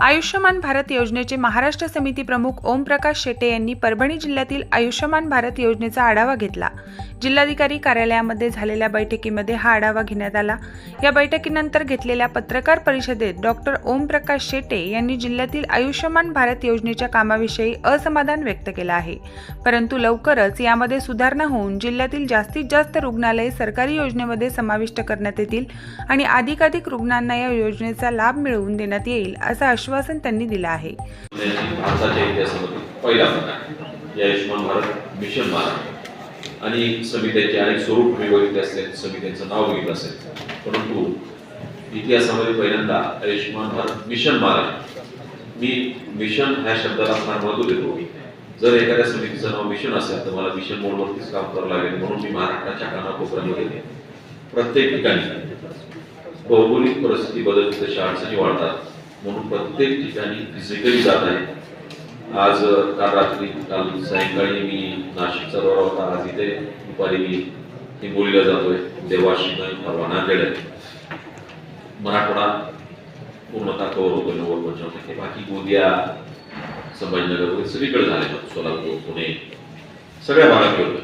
आयुष्यमान भारत योजनेचे महाराष्ट्र समिती प्रमुख ओमप्रकाश शेटे यांनी परभणी जिल्ह्यातील आयुष्यमान भारत योजनेचा आढावा घेतला. जिल्हाधिकारी कार्यालयामध्ये झालेल्या बैठकीमध्ये हा आढावा घेण्यात आला. या बैठकीनंतर घेतलेल्या पत्रकार परिषदेत डॉक्टर ओमप्रकाश शेटे यांनी जिल्ह्यातील आयुष्यमान भारत योजनेच्या कामाविषयी असमाधान व्यक्त केलं आहे. परंतु लवकरच यामध्ये सुधारणा होऊन जिल्ह्यातील जास्तीत जास्त रुग्णालये सरकारी योजनेमध्ये समाविष्ट करण्यात येतील आणि अधिकाधिक रुग्णांना या योजनेचा लाभ मिळवून देण्यात येईल असं आश्वासन त्यांनी दिलं आहे. भारताच्या आयुष्यमान भारत आणि समित्यांचे अनेक स्वरूप तुम्ही बघितले असेल समित्यांचं नाव बघितलं असेल. परंतु इतिहासामध्ये पहिल्यांदा आयुष्यमान भारत मिशन महाराज मी मिशन ह्या शब्दाला फार महत्त्व देतो. जर एखाद्या समितीचं नाव मिशन असेल तर मला मिशन मोडवरतीच काम करावं लागेल म्हणून मी महाराष्ट्राच्या कानाकोपऱ्यामध्ये प्रत्येक ठिकाणी. भौगोलिक परिस्थिती बदलते तशा अडचणी वाढतात. प्रत्येक ठिकाणी फिजिकली जात आहे. आज काल रात्री काल सायंकाळी मी नाशिकचा दौरा होता आज इथे दुपारी मी हिंगोलीला जातोय. देवाशिंग परवाना केलाय मराठवाडा पूर्णतः कवर होतो नव्वद पंचावन्न टक्के. बाकी गोंदिया संभाजीनगर वगैरे सगळीकडे झाले सोलापूर पुणे सगळ्या भागात गेलो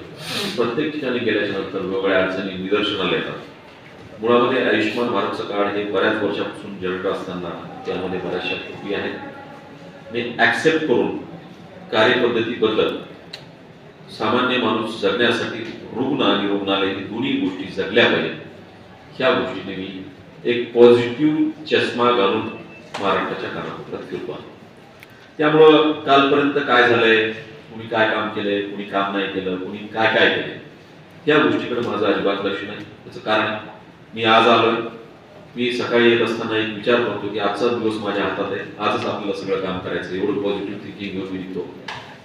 प्रत्येक ठिकाणी गेल्याच्यानंतर वेगवेगळ्या अडचणी निदर्शनाला येतात. मुळामध्ये आयुष्यमान भारतचं कार्ड हे बऱ्याच वर्षापासून जनरेट असताना त्यामध्ये बऱ्याचशा त्रुटी आहेत. मी ॲक्सेप्ट करून कार्यपद्धती बदलत सामान्य माणूस जगण्यासाठी रुग्ण आणि रुग्णालय ही दोन्ही गोष्टी जगल्या पाहिजेत. ह्या गोष्टीने मी एक पॉझिटिव्ह चष्मा घालून महाराष्ट्राच्या कानाकोपऱ्यात फिरतो आहे. त्यामुळं कालपर्यंत काय झालंय? कुणी काय काम केलंय? कुणी काम नाही केलं? कुणी काय काय केलंय? या गोष्टीकडे माझं अजिबात लक्ष नाही. त्याचं कारण मी आज आलोय. मी सकाळी येत असताना एक विचार करतो की आजचा दिवस माझ्या हातात आहे. आजच आपल्याला सगळं काम करायचं एवढं पॉझिटिव्ह थिंकिंग घेऊन मी निघतो.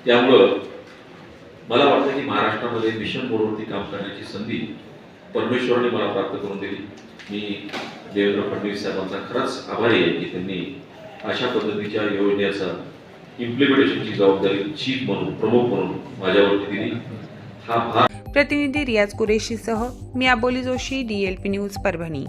त्यामुळं मला वाटतं की महाराष्ट्रामध्ये मिशन बोर्डवरती काम करण्याची संधी परमेश्वराने मला प्राप्त करून दिली. मी देवेंद्र फडणवीस साहेबांचा खरंच आभारी आहे की त्यांनी अशा पद्धतीच्या योजनेचा इम्प्लिमेंटेशनची जबाबदारी चीफ म्हणून प्रमुख म्हणून माझ्यावरती दिली. हा फार प्रतिनिधी रियाज कुरेशीसह मी अबोली जोशी डीएलपी न्यूज परभणी.